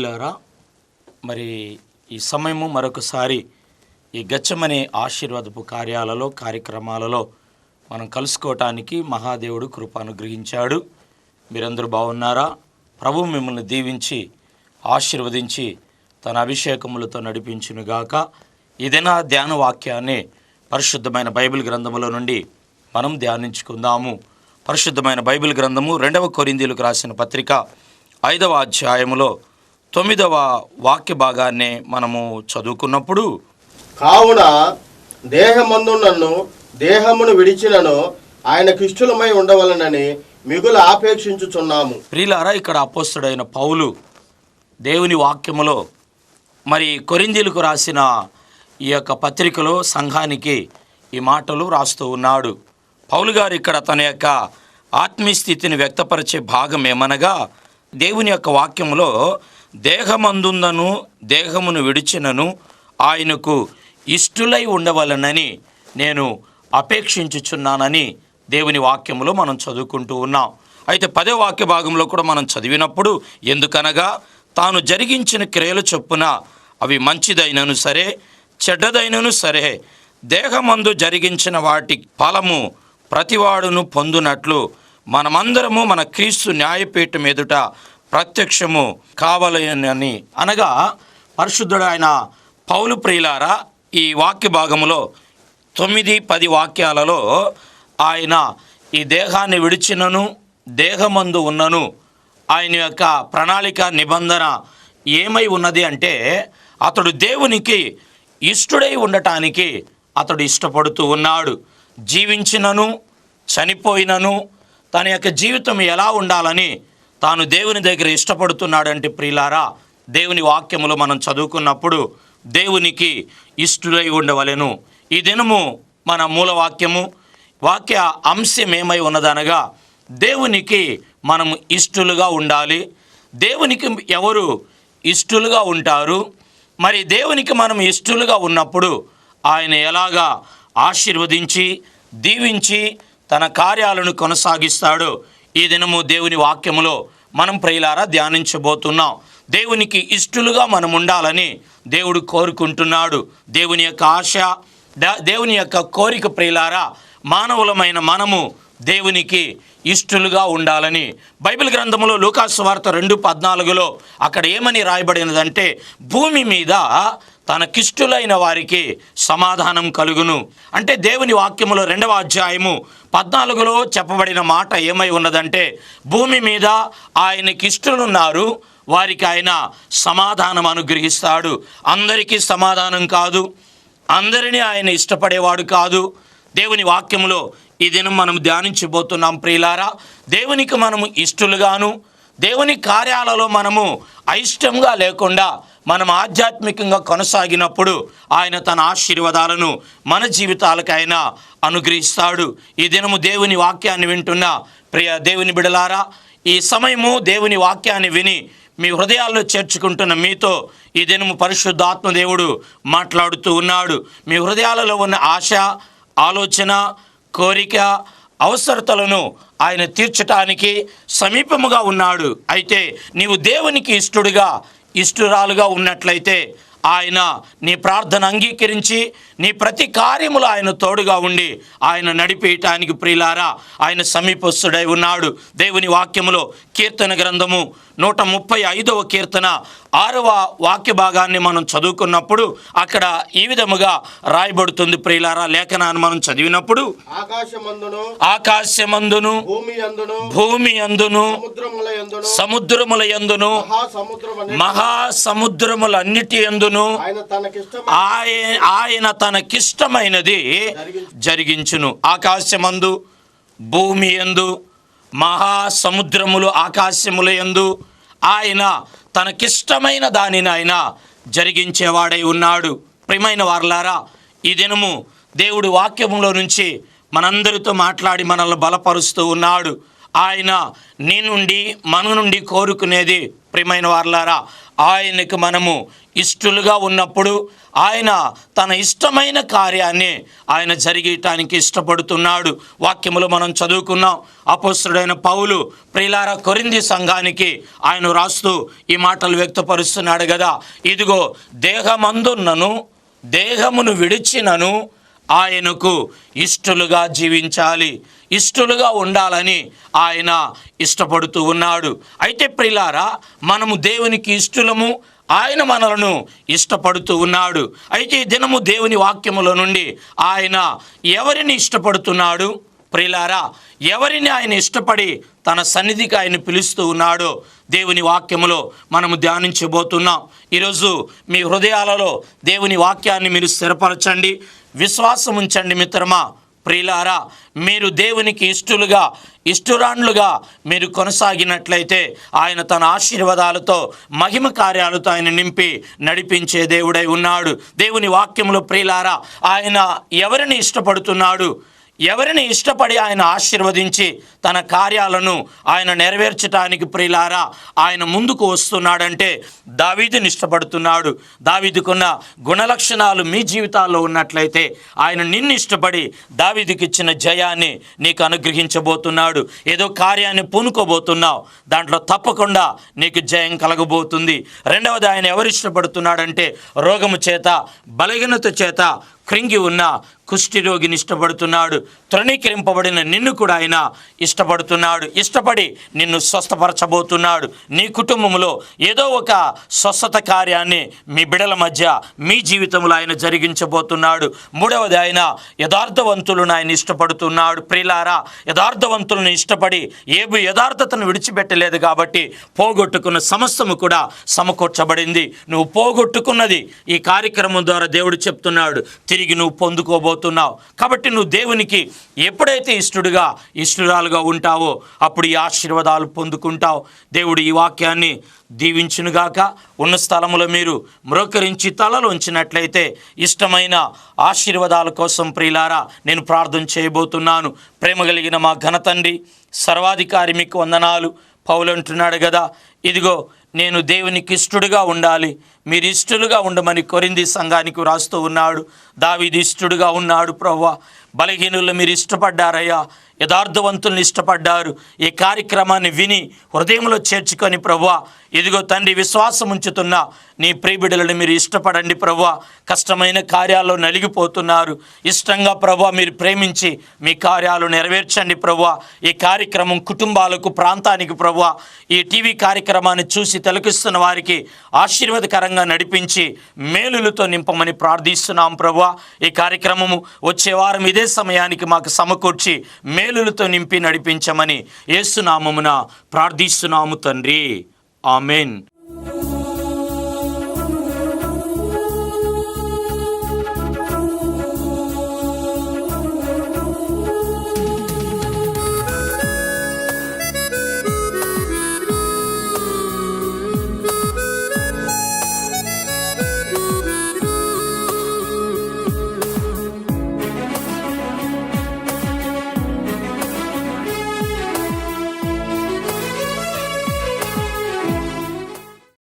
ప్రియులారా మరి ఈ సమయము మరొకసారి ఈ గచ్చమనే ఆశీర్వాదపు కార్యాలలో కార్యక్రమాలలో మనం కలుసుకోవటానికి మహాదేవుడు కృప అనుగ్రహించాడు. మీరందరూ బాగున్నారా? ప్రభు మిమ్మల్ని దీవించి ఆశీర్వదించి తన అభిషేకములతో నడిపించునుగాక. ఇదేనా ధ్యాన వాక్యాన్ని పరిశుద్ధమైన బైబిల్ గ్రంథములో నుండి మనం ధ్యానించుకుందాము. పరిశుద్ధమైన బైబిల్ గ్రంథము రెండవ కొరిందీలకు రాసిన పత్రిక ఐదవ అధ్యాయములో తొమ్మిదవ వాక్య భాగాన్ని మనము చదువుకున్నప్పుడు కావున దేహమందు నన్ను దేహమును విడిచినను ఆయనకు ఇష్టలమై ఉండవలనని మిగులు ఆపేక్షించుచున్నాము. ప్రియులారా ఇక్కడ అపోస్తుడైన పౌలు దేవుని వాక్యములో మరి కొరిందీలకు రాసిన ఈ యొక్క పత్రికలో సంఘానికి ఈ మాటలు రాస్తూ ఉన్నాడు. పౌలు గారు ఇక్కడ తన యొక్క ఆత్మీయ స్థితిని వ్యక్తపరిచే భాగం ఏమనగా దేవుని యొక్క వాక్యములో దేహమందుందను దేహమును విడిచినను ఆయనకు ఇష్టులై ఉండవలనని నేను అపేక్షించుచున్నానని దేవుని వాక్యములో మనం చదువుకుంటూ ఉన్నాం. అయితే పదే వాక్య భాగంలో కూడా మనం చదివినప్పుడు ఎందుకనగా తాను జరిగించిన క్రియలు చొప్పున అవి మంచిదైనను సరే చెడ్డదైనను సరే దేహమందు జరిగించిన వాటి ఫలము ప్రతివాడును పొందునట్లు మనమందరము మన క్రీస్తు న్యాయపీఠం ఎదుట ప్రత్యక్షము కావాలని అనగా పరిశుద్ధుడు ఆయన పౌలు ప్రియులారా ఈ వాక్య భాగములో తొమ్మిది పది వాక్యాలలో ఆయన ఈ దేహాన్ని విడిచినను దేహమందు ఉన్నను ఆయన యొక్క ప్రణాళిక నిబంధన ఏమై ఉన్నది అంటే అతడు దేవునికి ఇష్టడై ఉండటానికి అతడు ఇష్టపడుతూ ఉన్నాడు. జీవించినను చనిపోయినను తన యొక్క జీవితం ఎలా ఉండాలని తాను దేవుని దగ్గర ఇష్టపడుతున్నాడంటే ప్రియులారా దేవుని వాక్యములో మనం చదువుకున్నప్పుడు దేవునికి ఇష్టులై ఉండవలెను. ఈ దినము మన మూల వాక్యము వాక్య అంశం ఏమై ఉన్నదనగా దేవునికి మనము ఇష్టలుగా ఉండాలి. దేవునికి ఎవరు ఇష్టలుగా ఉంటారు? మరి దేవునికి మనం ఇష్టలుగా ఉన్నప్పుడు ఆయన ఎలాగా ఆశీర్వదించి దీవించి తన కార్యాలను కొనసాగిస్తాడో? ఈ దినము దేవుని వాక్యములో మనం ప్రియులారా ధ్యానించబోతున్నాం. దేవునికి ఇష్టలుగా మనం ఉండాలని దేవుడు కోరుకుంటున్నాడు. దేవుని యొక్క ఆశ దేవుని యొక్క కోరిక ప్రియులారా మానవులమైన మనము దేవునికి ఇష్టలుగా ఉండాలని బైబిల్ గ్రంథంలో లూకాసు వార్త రెండు పద్నాలుగులో అక్కడ ఏమని రాయబడినదంటే భూమి మీద తనకిష్టులైన వారికి సమాధానం కలుగును. అంటే దేవుని వాక్యములో రెండవ అధ్యాయము పద్నాలుగులో చెప్పబడిన మాట ఏమై ఉన్నదంటే భూమి మీద ఆయనకి ఇష్టలున్నారు వారికి ఆయన సమాధానం అనుగ్రహిస్తాడు. అందరికీ సమాధానం కాదు. అందరినీ ఆయన ఇష్టపడేవాడు కాదు. దేవుని వాక్యములో ఈ దినం మనం ధ్యానించబోతున్నాం ప్రియులారా. దేవునికి మనము ఇష్టలుగాను దేవుని కార్యాలలో మనము అయిష్టంగా లేకుండా మనం ఆధ్యాత్మికంగా కొనసాగినప్పుడు ఆయన తన ఆశీర్వాదాలను మన జీవితాలకు ఆయన అనుగ్రహిస్తాడు. ఈ దినము దేవుని వాక్యాన్ని వింటున్న ప్రియ దేవుని బిడలారా ఈ సమయము దేవుని వాక్యాన్ని విని మీ హృదయాల్లో చేర్చుకుంటున్న మీతో ఈ దినము పరిశుద్ధాత్మ దేవుడు మాట్లాడుతూ ఉన్నాడు. మీ హృదయాలలో ఉన్న ఆశ ఆలోచన కోరిక అవసరతలను ఆయన తీర్చటానికి సమీపముగా ఉన్నాడు. అయితే నీవు దేవునికి ఇష్టడుగా ఇష్టురాలుగా ఉన్నట్లయితే ఆయన నీ ప్రార్థన అంగీకరించి నీ ప్రతి కార్యములు ఆయన తోడుగా ఉండి ఆయన నడిపేయటానికి ప్రియులారా ఆయన సమీపస్తుడై ఉన్నాడు. దేవుని వాక్యములో కీర్తన గ్రంథము నూట ముప్పై ఐదవ కీర్తన ఆరవ వాక్య భాగాన్ని మనం చదువుకున్నప్పుడు అక్కడ ఈ విధముగా రాయబడుతుంది ప్రియులారా లేఖనాన్ని మనం చదివినప్పుడు. ఆకాశమందును భూమి అందును సముద్రముల ఎందును మహాసముద్రములన్నిటి యందును ఆయన తనకిష్టం ఆయన ఆయన తనకిష్టమైనది జరిగించును. ఆకాశమందు భూమి యందు మహాసముద్రములు ఆకాశముల యందు ఆయన తనకిష్టమైన దానిని ఆయన జరిగించేవాడై ఉన్నాడు. ప్రియమైన వారలారా ఈ దినము దేవుడి వాక్యములో నుంచి మనందరితో మాట్లాడి మనల్ని బలపరుస్తూ ఉన్నాడు. ఆయన నీ నుండి మన నుండి కోరుకునేది ప్రియమైన వార్లారా ఆయనకు మనము ఇష్టలుగా ఉన్నప్పుడు ఆయన తన ఇష్టమైన కార్యాన్ని ఆయన జరిగేయటానికి ఇష్టపడుతున్నాడు. వాక్యములు మనం చదువుకున్నాం అపోస్తుడైన పౌలు ప్రిలార కొరింది సంఘానికి ఆయన రాస్తూ ఈ మాటలు వ్యక్తపరుస్తున్నాడు కదా ఇదిగో దేహమందున్నను దేహమును విడిచినను ఆయనకు ఇష్టలుగా జీవించాలి ఇష్టలుగా ఉండాలని ఆయన ఇష్టపడుతూ ఉన్నాడు. అయితే ప్రిలారా మనము దేవునికి ఇష్టలము ఆయన మనలను ఇష్టపడుతూ ఉన్నాడు. అయితే దినము దేవుని వాక్యముల నుండి ఆయన ఎవరిని ఇష్టపడుతున్నాడు? ప్రిలారా ఎవరిని ఆయన ఇష్టపడి తన సన్నిధికి ఆయన పిలుస్తూ ఉన్నాడో దేవుని వాక్యములో మనము ధ్యానించబోతున్నాం. ఈరోజు మీ హృదయాలలో దేవుని వాక్యాన్ని మీరు స్థిరపరచండి విశ్వాసం ఉంచండి మిత్రమా ప్రియులారా మీరు దేవునికి ఇష్టలుగా ఇష్టురాండ్లుగా మీరు కొనసాగినట్లయితే ఆయన తన ఆశీర్వాదాలతో మహిమ కార్యాలతో ఆయన నింపి నడిపించే దేవుడై ఉన్నాడు. దేవుని వాక్యంలో ప్రియులారా ఆయన ఎవరిని ఇష్టపడుతున్నాడు? ఎవరిని ఇష్టపడి ఆయన ఆశీర్వదించి తన కార్యాలను ఆయన నెరవేర్చడానికి ప్రియులారా ఆయన ముందుకు వస్తున్నాడంటే దావీదుని ఇష్టపడుతున్నాడు. దావీదుకున్న గుణలక్షణాలు మీ జీవితాల్లో ఉన్నట్లయితే ఆయన నిన్ను ఇష్టపడి దావీదుకి ఇచ్చిన జయాన్ని నీకు అనుగ్రహించబోతున్నాడు. ఏదో కార్యాన్ని పూనుకోబోతున్నావు. దాంట్లో తప్పకుండా నీకు జయం కలగబోతుంది. రెండవది ఆయన ఎవరు ఇష్టపడుతున్నాడంటే రోగము చేత బలహీనత చేత కృంగి ఉన్న కుష్ఠిరోగిని ఇష్టపడుతున్నాడు. తృణీకరింపబడిన నిన్ను కూడా ఆయన ఇష్టపడుతున్నాడు. ఇష్టపడి నిన్ను స్వస్థపరచబోతున్నాడు. నీ కుటుంబంలో ఏదో ఒక స్వస్థత కార్యాన్ని మీ బిడల మధ్య మీ జీవితంలో ఆయన జరిగించబోతున్నాడు. మూడవది ఆయన యథార్థవంతులను ఆయన ఇష్టపడుతున్నాడు. ప్రిలారా యథార్థవంతులను ఇష్టపడి ఏబు యథార్థతను విడిచిపెట్టలేదు కాబట్టి పోగొట్టుకున్న సమస్తము కూడా సమకూర్చబడింది. నువ్వు పోగొట్టుకున్నది ఈ కార్యక్రమం ద్వారా దేవుడు చెప్తున్నాడు. తిరిగి నువ్వు పొందుకోబోతున్నావు. కాబట్టి నువ్వు దేవునికి ఎప్పుడైతే ఇష్టడుగా ఇష్టరాలుగా ఉంటావో అప్పుడు ఈ ఆశీర్వాదాలు పొందుకుంటావు. దేవుడు ఈ వాక్యాన్ని దీవించునుగాక. ఉన్న స్థలములో మీరు మ్రోకరించి తలలు ఉంచినట్లయితే ఇష్టమైన ఆశీర్వాదాల కోసం ప్రియులారా నేను ప్రార్థన చేయబోతున్నాను. ప్రేమ కలిగిన మా ఘనతండ్రి సర్వాధికారి మీకు వందనాలు. పౌలు అంటున్నాడు కదా ఇదిగో నేను దేవునికి ఇష్టడుగా ఉండాలి. మీరు ఇష్టలుగా ఉండమని కొరింది సంఘానికి రాస్తూ ఉన్నాడు. దావిది ఇష్టడుగా ఉన్నాడు ప్రవ్వ. బలహీనులు మీరు ఇష్టపడ్డారయ్యా. యథార్థవంతుల్ని ఇష్టపడ్డారు. ఈ కార్యక్రమాన్ని విని హృదయంలో చేర్చుకొని ప్రవ్వా ఇదిగో తండ్రి విశ్వాసం ఉంచుతున్న నీ ప్రియబిడలను మీరు ఇష్టపడండి ప్రవ్వా కష్టమైన కార్యాల్లో నలిగిపోతున్నారు. ఇష్టంగా ప్రవ్వా మీరు ప్రేమించి మీ కార్యాలు నెరవేర్చండి ప్రవ్వా ఈ కార్యక్రమం కుటుంబాలకు ప్రాంతానికి ప్రవ్వా ఈ టీవీ కార్యక్రమాన్ని చూసి తిలకిస్తున్న వారికి ఆశీర్వాదకరంగా నడిపించి మేలులతో నింపమని ప్రార్థిస్తున్నాం ప్రవ్వా ఈ కార్యక్రమము వచ్చే వారం ఇదే సమయానికి మాకు సమకూర్చి మేలులతో నింపి నడిపించమని ఏసునామమున ప్రార్థిస్తున్నాము తండ్రి. ఆమెన్.